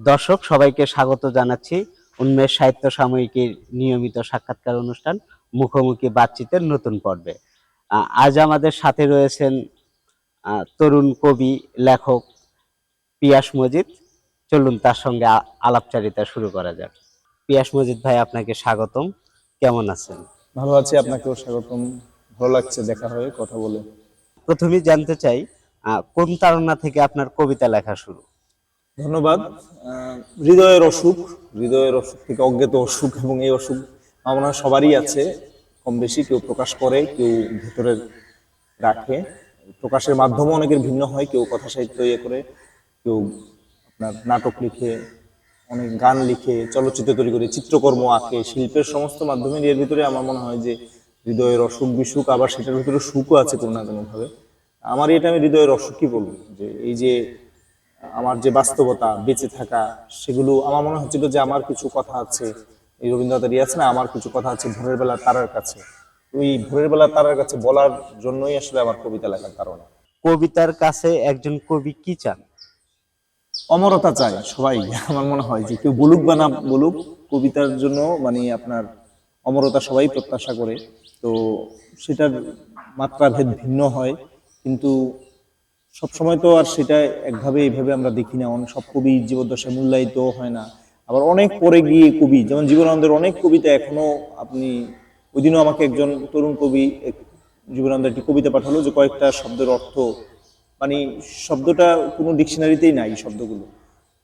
দর্শক সবাইকে স্বাগত জানাচ্ছি উন্মেষ সাহিত্য সাময়িকীর নিয়মিত সাক্ষাৎকার অনুষ্ঠান মুখোমুখি বাতচিতের নতুন পর্বে। আজ আমাদের সাথে রয়েছেন তরুণ কবি লেখক পিয়াস মজিদ। চলুন তার সঙ্গে আলাপচারিতা শুরু করা যাক। পিয়াস মজিদ ভাই আপনাকে স্বাগতম। কেমন আছেন? ভালো আছি আপনাকেও স্বাগতম। ভালো লাগছে দেখা হয়ে কথা বলে। প্রথমেই জানতে চাই আহ, কোন তারণা থেকে আপনার কবিতা লেখা শুরু? ধন্যবাদ। হৃদয়ের অসুখ হৃদয়ের অসুখ থেকে অজ্ঞাত অসুখ এবং এই অসুখ আমার সবারই আছে। কম বেশি কেউ প্রকাশ করে, কেউ ভেতরে রাখে। প্রকাশের মাধ্যমে অনেকের ভিন্ন হয়, কেউ কথা সাহিত্য ইয়ে করে, কেউ আপনার নাটক লিখে, অনেক গান লিখে, চলচ্চিত্র তৈরি করে, চিত্রকর্ম আঁকে, শিল্পের সমস্ত মাধ্যমে এর ভিতরে আমার মনে হয় যে হৃদয়ের অসুখ বিসুখ, আবার সেটার ভিতরে সুখও আছে কোনো না কোনো ভাবে আমার এটা আমি হৃদয়ের অসুখই বলব, যে এই যে আমার যে বাস্তবতা বেঁচে থাকা সেগুলো আমার মনে হচ্ছিল যে আমার কিছু কথা আছে। এই রবীন্দ্রনাথের ইয়ে আছে না আমার কিছু কথা আছে ভোরের বেলা তারার কাছে। ওই ভোরের বেলা তারার কাছে বলার জন্যই আসলে আমার কবিতা লেখার কারণ। কবিতার কাছে একজন কবি কি চান? অমরতা চায় সবাই আমার মনে হয় যে কেউ বলুক বা না বলুক কবিতার জন্য মানে আপনার অমরতা সবাই প্রত্যাশা করে। তো সেটার মাত্রা ভেদ ভিন্ন হয় কিন্তু সবসময় তো আর সেটা একভাবে এইভাবে আমরা দেখি না। অনেক সব কবি জীবদ্দশায় মূল্যায়িত হয় না। আবার অনেক পরে গিয়ে কবি, যেমন জীবনানন্দের অনেক কবিতা এখনও আপনি ওই দিনও আমাকে একজন তরুণ কবি জীবনানন্দের একটি কবিতা পাঠালো যে কয়েকটা শব্দের অর্থ। মানে শব্দটা কোনো ডিকশনারিতেই নাই শব্দগুলো।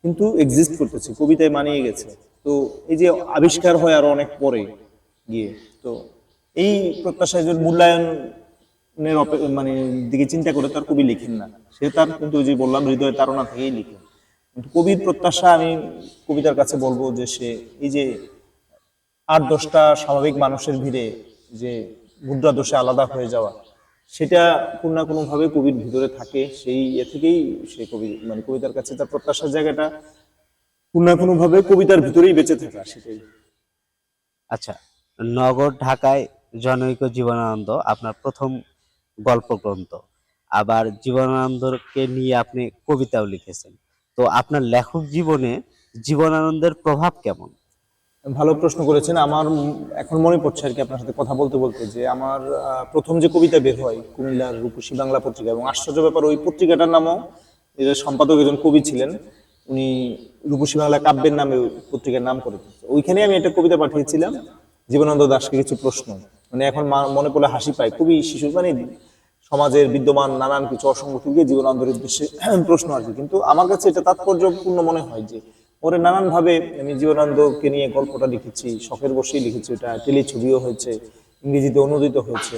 কিন্তু এক্সিস্ট করতেছে, কবিতায় মানিয়ে গেছে। তো এই যে আবিষ্কার হয় আরও অনেক পরে গিয়ে। তো এই প্রত্যাশায় অপে- মানে দিকে চিন্তা করে তার কবি লিখেন না। সে তার কিন্তু যে বললাম হৃদয়ের তারা থেকেই লিখেন। কিন্তু কবির প্রত্যাশা আমি কবিতার কাছে বলব যে সে, এই যে আট দশটা স্বাভাবিক মানুষের ভিড়ে যে মুদ্রা দোষে আলাদা হয়ে যাওয়া, সেটা কোনো না কোনো ভাবে কবির ভিতরে থাকে। সেই ইয়ে থেকেই সে কবি মানে কবিতার কাছে তার প্রত্যাশার জায়গাটা কোনো না কোনো ভাবে কবিতার ভিতরেই বেঁচে থাকা, সেটাই। আচ্ছা নগর ঢাকায় জনৈক জীবনানন্দ, আপনার প্রথম গল্প গ্রন্থ আবার জীবনানন্দকে নিয়ে আপনি কবিতাও লিখেছেন। তো আপনার লেখক জীবনে জীবনানন্দের প্রভাব কেমন? ভালো প্রশ্ন করেছেন। আমার এখন মনে পড়ছে আর কি আপনার সাথে কথা বলতে বলতে যে আমার প্রথম যে কবিতা বের হয় কুমিল্লার রূপসী বাংলা পত্রিকা এবং আশ্চর্য ব্যাপার ওই পত্রিকাটার নামও এর সম্পাদক একজন কবি ছিলেন। উনি রূপসী বাংলা কাব্যের নামে পত্রিকার নাম করে। ওইখানে আমি একটা কবিতা পাঠিয়েছিলাম, জীবনানন্দ দাসকে কিছু প্রশ্ন। মানে এখন মনে পড়লে হাসি পায়। খুবই শিশু মানে সমাজের বিদ্যমান নানান কিছু অসঙ্গতিকে জীবনানন্দের উদ্দেশ্যে প্রশ্ন কি কিন্তু আমার কাছে এটা তাৎপর্যপূর্ণ মনে হয় যে ওরে নানান ভাবে আমি জীবনানন্দকে নিয়ে গল্পটা লিখেছি, শখের বসেই লিখেছি ওটা টেলিছবিও হয়েছে, ইংরেজিতে অনুদিত হয়েছে।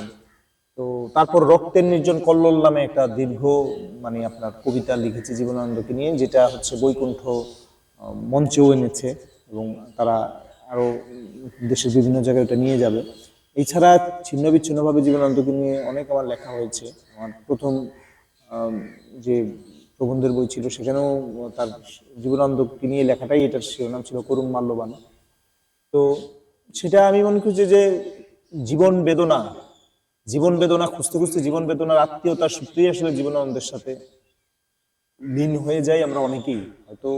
তো তারপর রক্তের নির্জন কল্লোল নামে একটা দীর্ঘ মানে আপনার কবিতা লিখেছি জীবনানন্দকে নিয়ে, যেটা হচ্ছে বৈকুণ্ঠ মঞ্চেও এনেছে এবং তারা আরও দেশের বিভিন্ন জায়গায় ওটা নিয়ে যাবে। এছাড়া ছিন্ন বিচ্ছিন্নভাবে জীবনানন্দকে নিয়ে অনেক আমার লেখা হয়েছে। আমার প্রথম যে প্রবন্ধের বই ছিল সেখানেও তার জীবনানন্দকে নিয়ে লেখাটাই এটার শিরোনাম ছিল, করুণ মাল্যবান। তো সেটা আমি মনে করছি যে জীবন বেদনা জীবন বেদনা, খুঁজতে খুঁজতে জীবন বেদনার আত্মীয়তার সূত্রেই আসলে জীবনানন্দের সাথে লীন হয়ে যাই আমরা অনেকেই। হয়তো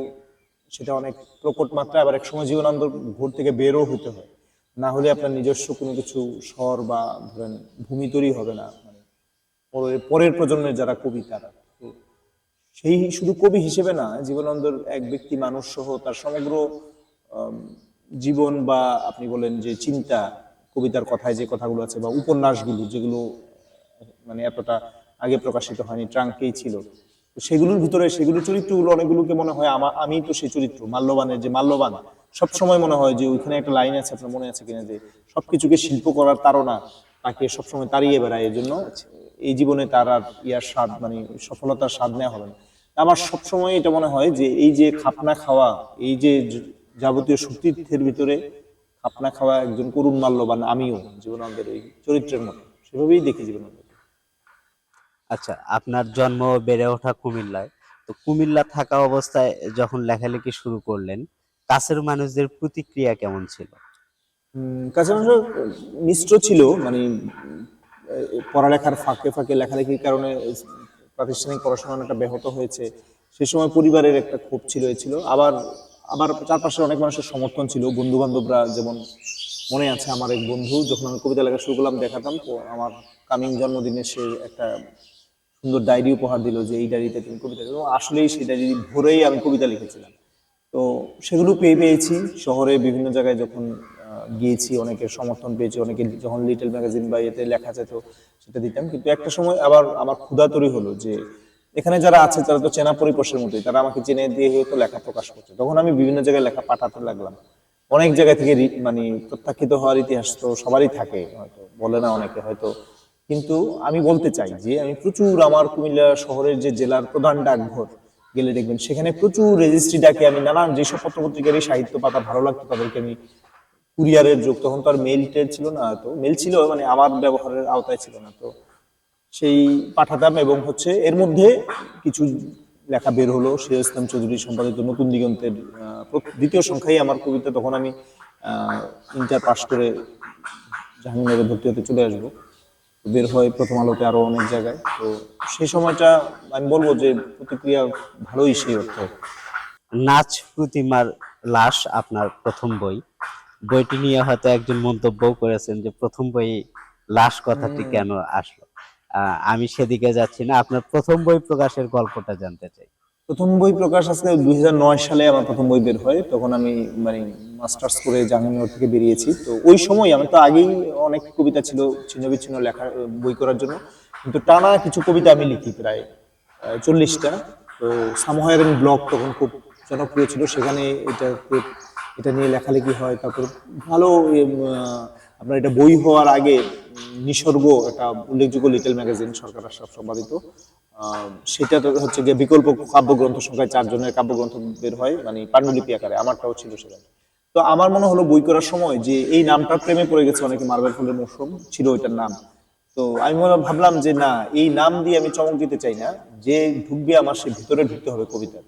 সেটা অনেক প্রকট মাত্রায় আবার এক সময় জীবনানন্দ ঘোর থেকে বেরও হতে হয়। না হলে আপনার নিজস্ব কোনো কিছু স্বর বা ধরেন ভূমি তৈরি হবে না। মানে পরের পরের প্রজন্মের যারা কবি, তারা। সেই শুধু কবি হিসেবে না, জীবনানন্দর এক ব্যক্তি মানুষ সহ তার সমগ্র জীবন বা আপনি বলেন যে চিন্তা, কবিতার কথায় যে কথাগুলো আছে বা উপন্যাসগুলো যেগুলো মানে এতটা আগে প্রকাশিত হয়নি, ট্রাঙ্কেই ছিল। সেগুলোর ভিতরে সেগুলো চরিত্রগুলো অনেকগুলোকে মনে হয় আমি তো সেই চরিত্র, মাল্যবানের যে মাল্যবান সব সময় মনে হয় যে ওইখানে একটা লাইন আছে, আপনার মনে আছে কিনা যে সবকিছুকে শিল্প করার তারা তাকে সবসময় তাড়িয়ে বেড়ায় এই জন্য এই জীবনে তার আর ইয়ার স্বাদ মানে সফলতার স্বাদ নেওয়া হবে না। আমার সবসময় এটা মনে হয় যে এই যে খাপনা খাওয়া, এই যে যাবতীয় সতীর্থের ভিতরে খাপনা খাওয়া একজন করুণ মাল্যবান আমিও জীবনানন্দের এই চরিত্রের মতো, সেভাবেই দেখি জীবনানন্দ আচ্ছা আপনার জন্ম বেড়ে ওঠা কুমিল্লায়। তো কুমিল্লা থাকা অবস্থায় যখন লেখালেখি শুরু করলেন কাছের মানুষদের প্রতিক্রিয়া কেমন ছিল? উম, কাছাকাছি মিশ্র ছিল মানে পড়ালেখার ফাঁকে ফাঁকে লেখালেখির কারণে প্রাতিষ্ঠানিক পড়াশোনা অনেকটা ব্যাহত হয়েছে। সে সময় পরিবারের একটা ক্ষোভ ছিল ছিল। আবার আবার চারপাশে অনেক মানুষের সমর্থন ছিল। বন্ধু বান্ধবরা যেমন মনে আছে আমার এক বন্ধু যখন আমি কবিতা লেখা শুরু করলাম দেখাতাম আমার কামিং জন্মদিনে সে একটা সুন্দর ডায়েরি উপহার দিল যে এই ডায়েরিতে তুমি কবিতা। আসলেই সেই ডায়েরি ভরেই আমি কবিতা লিখেছিলাম। তো সেগুলো পেয়ে পেয়েছি। শহরে বিভিন্ন জায়গায় যখন গিয়েছি অনেকের সমর্থন পেয়েছি, অনেকে যখন লিটল ম্যাগাজিন বা এতে লেখা যেত, সেটা দিতাম। কিন্তু একটা সময় আবার আমার ক্ষুধা তৈরি হলো যে, এখানে যারা আছে, তারা তো চেনা পরিবেশের মতোই। তারা আমাকে চেনে দিয়ে হয়তো লেখা প্রকাশ করছে। তখন আমি বিভিন্ন জায়গায় লেখা পাঠাতে লাগলাম। অনেক জায়গা থেকে মানে প্রত্যাখ্যিত হওয়ার ইতিহাস তো সবারই থাকে, হয়তো বলে না অনেকে হয়তো। কিন্তু আমি বলতে চাই যে, আমি প্রচুর আমার কুমিল্লা শহরের যে জেলার প্রধান ডাকঘর গেলে দেখবেন সেখানে প্রচুর রেজিস্ট্রি ডাকে। আমি নানান যেসব পত্রপত্রিকারই সাহিত্য পাতা ভালো লাগতো তাদেরকে আমি কুরিয়ারের যুগ, তখন তো আর মেল টেল ছিল না। তো মেল ছিল মানে আমার ব্যবহারের আওতায় ছিল না। তো সেই পাঠাতাম এবং হচ্ছে এর মধ্যে কিছু লেখা বের হলো শেখ ইসলাম চৌধুরী সম্পাদিত নতুন দিগন্তের দ্বিতীয় সংখ্যায় আমার কবিতা। তখন আমি ইন্টার পাস করে জাহাঙ্গীরনগরে ভর্তি হতে চলে আসব। বের হয় প্রথম আলোতে আরও অনেক জায়গায়। তো সেই সময়টা আমি বলব যে প্রতিক্রিয়া ভালোই সেই অর্থে। নাচ প্রতিমার লাশ আপনার প্রথম বই। বইটি নিয়ে হয়তো একজন মন্তব্য করেছেন যে প্রথম বই লাশ কথাটি কেন আসলো। আহ, আমি সেদিকে যাচ্ছি না। আপনার প্রথম বই প্রকাশের গল্পটা জানতে চাই। প্রথম বই প্রকাশ আসলে দুই সালে আমার প্রথম বই বের হয়, তখন আমি মানে মাস্টার্স করে জাহাঙ্গীরনগর থেকে বেরিয়েছি। তো ওই সময় আমি তো আগেই অনেক কবিতা ছিল, ছিন্ন বিচ্ছিন্ন লেখা, বই করার জন্য। কিন্তু টানা কিছু কবিতা আমি লিখি প্রায় চল্লিশটা। তো সামহায়ারিং ব্লগ তখন খুব জনপ্রিয় ছিল, সেখানে এটা এটা নিয়ে লেখালেখি হয়। তারপর ভালো আপনার এটা বই হওয়ার আগে নিসর্গ, একটা উল্লেখযোগ্য লিটল ম্যাগাজিন সরকার সম্পাদিত। সেটা তো হচ্ছে গিয়ে বিকল্প কাব্যগ্রন্থ সংখ্যায় চারজনের কাব্যগ্রন্থ বের হয় মানে পাণ্ডুলিপি আকারে, আমারটাও ছিল সেখানে। তো আমার মনে হলো বই করার সময় যে এই নামটা প্রেমে পড়ে গেছে অনেকে, মার্বেল ফুলের মৌসুম ছিল ওইটার নাম। তো আমি মনে ভাবলাম যে না, এই নাম দিয়ে আমি চমক দিতে চাই না, যে ঢুকবে আমার সে ভিতরে ঢুকতে হবে কবিতা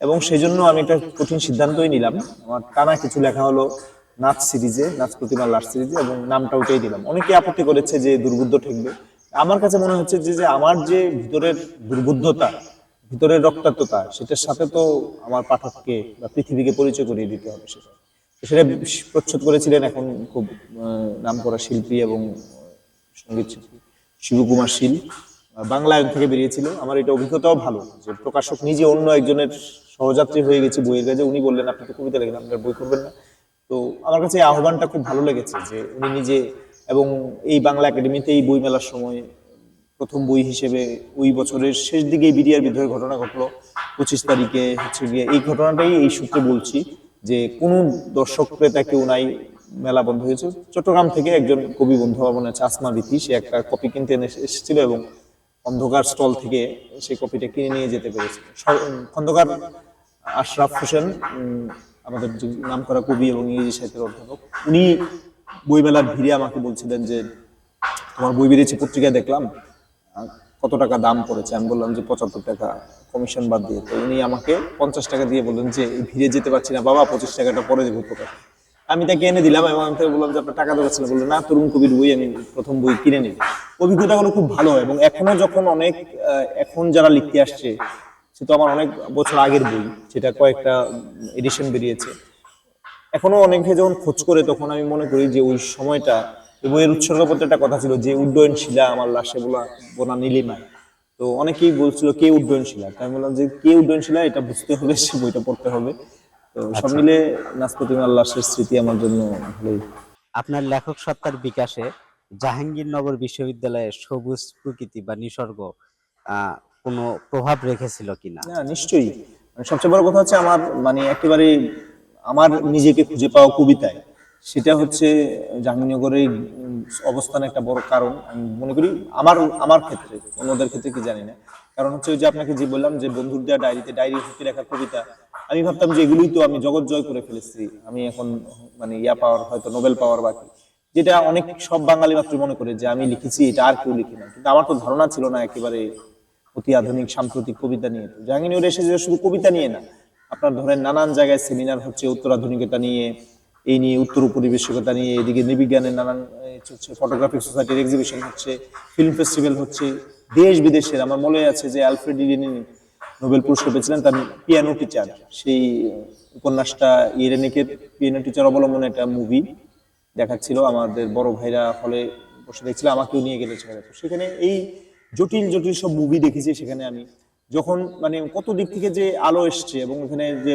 এবং সেই জন্য আমি একটা কঠিন সিদ্ধান্তই নিলাম। আমার টানা কিছু লেখা হলো নাচ সিরিজে, নাচ প্রতিমা লাস্ট সিরিজে, এবং নামটা ওটাই দিলাম। অনেকে আপত্তি করেছে যে দুর্বুদ্ধ ঠেকবে। আমার কাছে মনে হচ্ছে যে যে আমার যে ভিতরের দুর্বুদ্ধতা, ভিতরের রক্তাক্ততা, সেটার সাথে তো আমার পাঠককে বা পৃথিবীকে পরিচয় করিয়ে দিতে হবে সেটা। সেটা প্রচ্ছদ করেছিলেন এখন খুব নাম করা শিল্পী এবং সংগীত শিল্পী শিবকুমার শীল। বাংলায়ন থেকে বেরিয়েছিল। আমার এটা অভিজ্ঞতাও ভালো যে প্রকাশক নিজে অন্য একজনের সহযাত্রী হয়ে গেছে বইয়ের কাছে উনি বললেন, আপনি তো কবিতা লেখেন আপনার বই করবেন না। তো আমার কাছে এই আহ্বানটা খুব ভালো লেগেছে যে উনি নিজে এবং এই বাংলা একাডেমিতে এই বই মেলার সময় প্রথম বই হিসেবে ওই বছরের শেষ দিকে বিডিআর বিদ্রোহের ঘটনা ঘটলো। পঁচিশ তারিখে হচ্ছে গিয়ে এই ঘটনাটাই এই সূত্রে বলছি যে কোনো দর্শক ক্রেতা কেউ নাই, মেলা বন্ধ হয়েছে। চট্টগ্রাম থেকে একজন কবি বন্ধু আমার মনে আছে, আসমা রীতি সে একটা কপি কিনতে এসেছিল এবং অন্ধকার স্টল থেকে সেই কপিটা কিনে নিয়ে যেতে পেরেছে। খন্দকার আশরাফ হোসেন আমাদের নাম করা কবি এবং ইংরেজি সাহিত্যের অধ্যাপক, উনি বইমেলার ভিড়ে আমাকে বলছিলেন যে, তোমার বই বেরিয়েছে, পত্রিকায় দেখলাম কত টাকা দাম পড়েছে? আমি বললাম যে, পঁচাত্তর টাকা কমিশন বাদ দিয়ে। তো উনি আমাকে পঞ্চাশ টাকা দিয়ে বললেন যে ভিড়ে যেতে পারছি না, বাবা, পঁচিশ টাকাটা পরে দেবো প্রকাশ আমি তাকে এনে দিলাম, এবং আমি তাকে বললাম যে, আপনার টাকা দেওয়া ছিল। বললেন, না, তরুণ কবির বই আমি প্রথম বই কিনে নিই অভিজ্ঞতাগুলো খুব ভালো, এবং এখনও যখন অনেক এখন যারা লিখতে আসছে, সে তো আমার অনেক বছর আগের বই সেটা কয়েকটা এডিশন বেরিয়েছে। এখনও অনেকে যখন খোঁজ করে তখন আমি মনে করি যে ওই সময়টা বইয়ের উৎসর্গপত্রে একটা কথা ছিল যে উড্ডয়ন শিলা আমার লাশে বলা বোনা নীলিমায় তো অনেকেই বলছিল কে উড্ডয়ন শিলা তাই বললাম যে কে উড্ডয়ন শিলা এটা বুঝতে হবে সে বইটা পড়তে হবে। তো সব মিলে নাচ প্রতিমা লাশের স্মৃতি আমার জন্য ভালোই। আপনার লেখক সত্তার বিকাশে জাহাঙ্গীরনগর বিশ্ববিদ্যালয়ে সবুজ প্রকৃতি বা নিসর্গ আহ, কোনো প্রভাব রেখেছিল কিনা? না নিশ্চয়ই। মানে সবচেয়ে বড় কথা হচ্ছে আমার মানে একেবারে আমার নিজেকে খুঁজে পাওয়া কবিতায়, সেটা হচ্ছে জাহাঙ্গীরনগরের অবস্থান একটা বড় কারণ। আমি মনে করি আমার আমার ক্ষেত্রে, অন্যদের ক্ষেত্রে কি জানি না। কারণ হচ্ছে যে আপনাকে যে বললাম যে বন্ধুর দেওয়া ডায়েরিতে ডায়েরি ভর্তি লেখা কবিতা, আমি ভাবতাম যে এগুলোই তো আমি জগৎ জয় করে ফেলেছি। আমি এখন মানে ইয়া পাওয়ার, হয়তো নোবেল পাওয়ার বাকি। যেটা অনেক, সব বাঙালি মাত্র মনে করে যে আমি লিখেছি, এটা আর কেউ লিখি না কিন্তু আমার তো ধারণা ছিল না একেবারে অতি আধুনিক সাম্প্রতিক কবিতা নিয়ে। তো জাহাঙ্গীর এসে যে শুধু কবিতা নিয়ে না আপনার ধরেন নানান জায়গায় সেমিনার হচ্ছে উত্তর আধুনিকতা নিয়ে, এই নিয়ে উত্তর উপনিবেশিকতা নিয়ে, এদিকে নৃবিজ্ঞানের নানান ফটোগ্রাফিক সোসাইটির এক্সিবিশন হচ্ছে ফিল্ম ফেস্টিভ্যাল হচ্ছে, দেশ বিদেশের, আমার মনে আছে যে আলফ্রেড ইডিনি নোবেল পুরস্কার পেয়েছিলেন, তার পিয়ানো টিচার সেই উপন্যাসটা ইরেনিকের পিয়ানো টিচার অবলম্বনে একটা মুভি দেখাচ্ছিল, আমাদের বড় ভাইরা হলে বসে দেখছিল, আমাকেও নিয়ে গেলে তো সেখানে এই জটিল জটিল সব মুভি দেখেছি, সেখানে আমি যখন মানে কত দিক থেকে যে আলো এসছে এবং ওখানে যে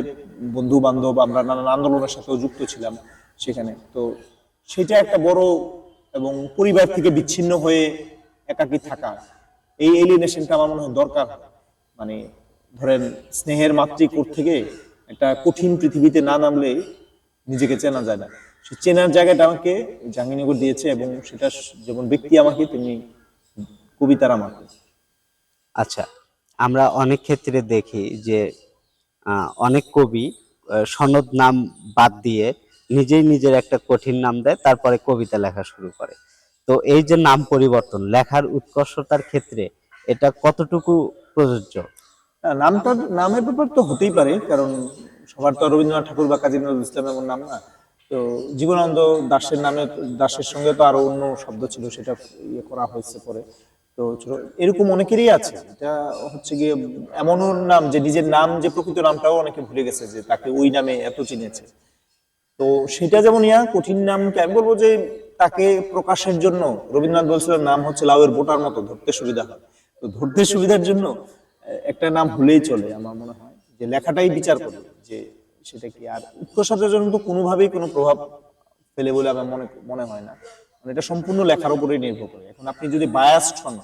বন্ধু বান্ধব আমরা নানান আন্দোলনের সাথেও যুক্ত ছিলাম সেখানে, তো সেটা একটা বড় এবং পরিবার থেকে বিচ্ছিন্ন হয়ে একাকী থাকা, এই এলিয়েনেশনটা আমার মনে হয় দরকার। মানে ধরেন, স্নেহের মাতৃকোর থেকে একটা কঠিন পৃথিবীতে না নামলে নিজেকে চেনা যায় না। সে চেনার জায়গাটা আমাকে জাহাঙ্গীরনগর দিয়েছে এবং সেটা যেমন ব্যক্তি আমাকে, তেমনি কবিতার আমাকে। আচ্ছা আমরা অনেক ক্ষেত্রে দেখি যে অনেক কবি সনদ নাম বাদ দিয়ে নিজেই নিজের একটা কঠিন নাম দেয়, তারপরে কবিতা লেখা শুরু করে। তো এই যে নাম পরিবর্তন, লেখার উৎকর্ষতার ক্ষেত্রে এটা কতটুকু প্রযোজ্য? নামটা, নামের ব্যাপার তো হতেই পারে, কারণ সবার তো রবীন্দ্রনাথ ঠাকুর বা কাজী নজরুল ইসলাম এমন নাম না। তো জীবনানন্দ দাসের নামে, দাসের সঙ্গে তো আরও অন্য শব্দ ছিল, সেটা ইয়ে করা হয়েছে পরে। তো এরকম অনেকেরই আছে। এটা হচ্ছে গিয়ে এমনও নাম যে নিজের নাম, যে প্রকৃত নামটাও অনেকে ভুলে গেছে যে তাকে ওই নামে এত চিনেছে। তো সেটা যেমন ইয়া, কঠিন নামকে আমি বলব যে তাকে প্রকাশের জন্য রবীন্দ্রনাথ বলছিলেন, নাম হচ্ছে লাউয়ের বোটার মতো, ধরতে সুবিধা হয়। তো ধরতে সুবিধার জন্য একটা নাম হলেই চলে আমার মনে হয়, যে লেখাটাই বিচার করবে যে সেটা কি। আর উৎকর্ষতার জন্য তো কোনোভাবেই কোনো প্রভাব ফেলে বলে আমার মনে মনে হয় না। এটা সম্পূর্ণ লেখার উপরেই নির্ভর করে। এখন আপনি যদি বায়াস্ট হন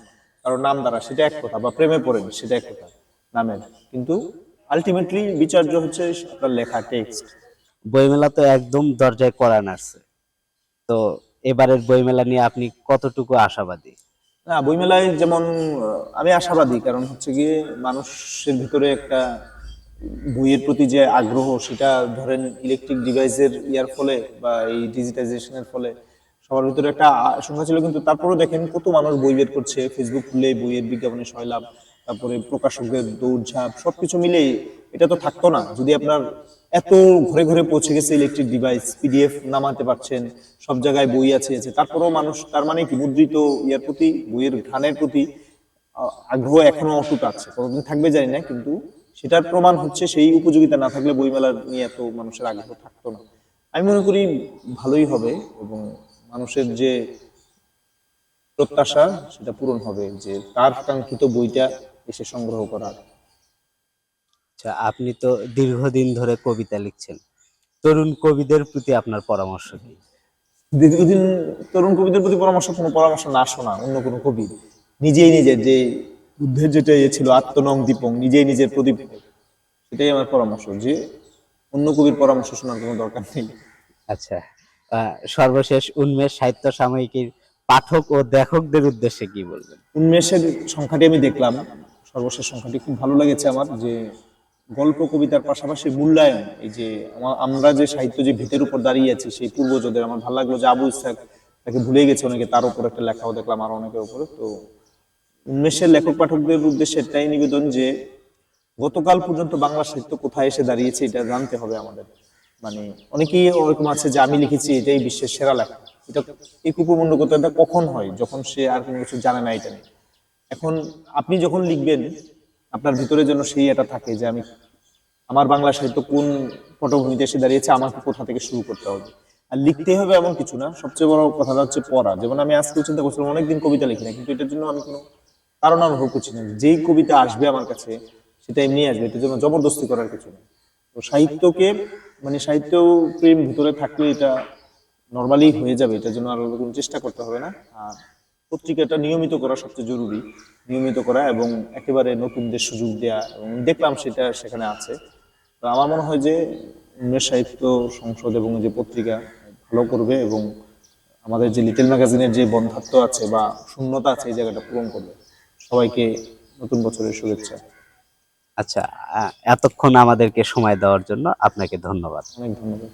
কারোর নাম দ্বারা সেটা এক কথা বা প্রেমে পড়েন সেটা এক কথা নামের। কিন্তু আলটিমেটলি বিচার্য হচ্ছে আপনার লেখা টেক্সট বইমেলা তো একদম দরজায় করা নাড়ছে তো এবারের বইমেলা নিয়ে আপনি কতটুকু আশাবাদী? না বইমেলায় যেমন আমি আশাবাদী কারণ হচ্ছে গিয়ে মানুষের ভিতরে একটা বইয়ের প্রতি যে আগ্রহ সেটা ধরেন ইলেকট্রিক ডিভাইসের ইয়ার ফলে বা এই ডিজিটাইজেশনের ফলে সবার ভিতরে একটা আ- সংখ্যা ছিল, কিন্তু তারপরেও দেখেন কত মানুষ বই বের করছে। ফেসবুক খুলে বইয়ের বিজ্ঞাপনে সয়লাভ তারপরে প্রকাশকদের দৌড়ঝাঁপ, সবকিছু মিলেই এটা তো থাকতো না। যদি আপনার এত ঘরে ঘরে পৌঁছে গেছে ইলেকট্রিক ডিভাইস পিডিএফ নামাতে পারছেন, সব জায়গায় বই আছে আছে, তারপরেও মানুষ তার মানে কি? মুদ্রিত ইয়ার প্রতি, বইয়ের ঘানের প্রতি আগ্রহ এখনও অটুট আছে। কতদিন থাকবে জানি না, কিন্তু সেটার প্রমাণ হচ্ছে সেই উপযোগিতা না থাকলে বইমেলা নিয়ে এত মানুষের আগ্রহ থাকতো না। আমি মনে করি ভালোই হবে এবং মানুষের যে প্রত্যাশা সেটা পূরণ হবে যে তার কাঙ্ক্ষিত বইটা এসে সংগ্রহ করার। আচ্ছা আপনি তো দীর্ঘদিন ধরে কবিতা লিখছেন। তরুণ কবিদের প্রতি আপনার পরামর্শ কি? দীর্ঘদিন তরুণ কবিদের প্রতি পরামর্শ কোনো পরামর্শ না শোনা অন্য কোনো কবি। নিজেই নিজের যে বুদ্ধের যেটা ইয়ে ছিল আত্মনং দীপং নিজেই নিজের প্রদীপ। সেটাই আমার পরামর্শ যে অন্য কবির পরামর্শ শোনার কোনো দরকার নেই। আচ্ছা। সর্বশেষ উন্মেষ সাহিত্য সাময়িকীর পাঠক ও লেখকদের উদ্দেশ্যে কি বলবেন? উন্মেষের সংখ্যাটি আমি দেখলাম। সর্বশেষ সংখ্যাটি খুব ভালো লেগেছে আমার, যে গল্প কবিতার পাশাপাশি মূল্যায়ন, এই যে আমা- আমরা যে সাহিত্য যে ভিতের উপর দাঁড়িয়ে আছি, সেই পূর্বজদের, আমার ভালো লাগল যে আবু ইসাক তাকে ভুলে গেছে, অনেকে তার উপর একটা লেখাও দেখলাম, আর অনেকের উপরে। তো উন্মেষের লেখক পাঠকদের উদ্দেশ্যে এটাই নিবেদন যে, গতকাল পর্যন্ত বাংলা সাহিত্য কোথায় এসে দাঁড়িয়েছে, এটা জানতে হবে আমাদের। মানে অনেকেই ওরকম আছে যে আমি লিখেছি এটাই বিশ্বের সেরা লেখা এটা এই কুপমণ্ডকতাটা কখন হয়? যখন সে আর কোনো কিছু জানে না এটা নিয়ে। এখন আপনি যখন লিখবেন, আপনার ভিতরে যেন সেই এটা থাকে যে আমি, আমার বাংলা সাহিত্য কোন পটভূমিতে এসে দাঁড়িয়েছে, আমাকে কোথা থেকে শুরু করতে হবে? আর লিখতে হবে এমন কিছু না। সবচেয়ে বড় কথাটা হচ্ছে পড়া। যেমন আমি আজকে চিন্তা করছিলাম, অনেকদিন কবিতা লিখি না কিন্তু এটার জন্য আমি কোনো কারণ অনুভব করছি না যেই কবিতা আসবে আমার কাছে, সেটা এমনি আসবে। এটার জন্য জবরদস্তি করার কিছু নেই। তো সাহিত্যকে মানে সাহিত্য প্রেম ভিতরে থাকলে এটা নর্মালি হয়ে যাবে, এটার জন্য আর কোনো চেষ্টা করতে হবে না। আর পত্রিকাটা নিয়মিত করা সবচেয়ে জরুরি, নিয়মিত করা এবং একেবারে নতুনদের সুযোগ দেয়া এবং দেখলাম সেটা সেখানে আছে। তো আমার মনে হয় যে সাহিত্য সংসদ এবং যে পত্রিকা ভালো করবে এবং আমাদের যে লিটল ম্যাগাজিনের যে বন্ধাত্ম আছে বা শূন্যতা আছে এই জায়গাটা পূরণ করবে। সবাইকে নতুন বছরের শুভেচ্ছা। আচ্ছা এতক্ষণ আমাদেরকে সময় দেওয়ার জন্য আপনাকে ধন্যবাদ। অনেক ধন্যবাদ।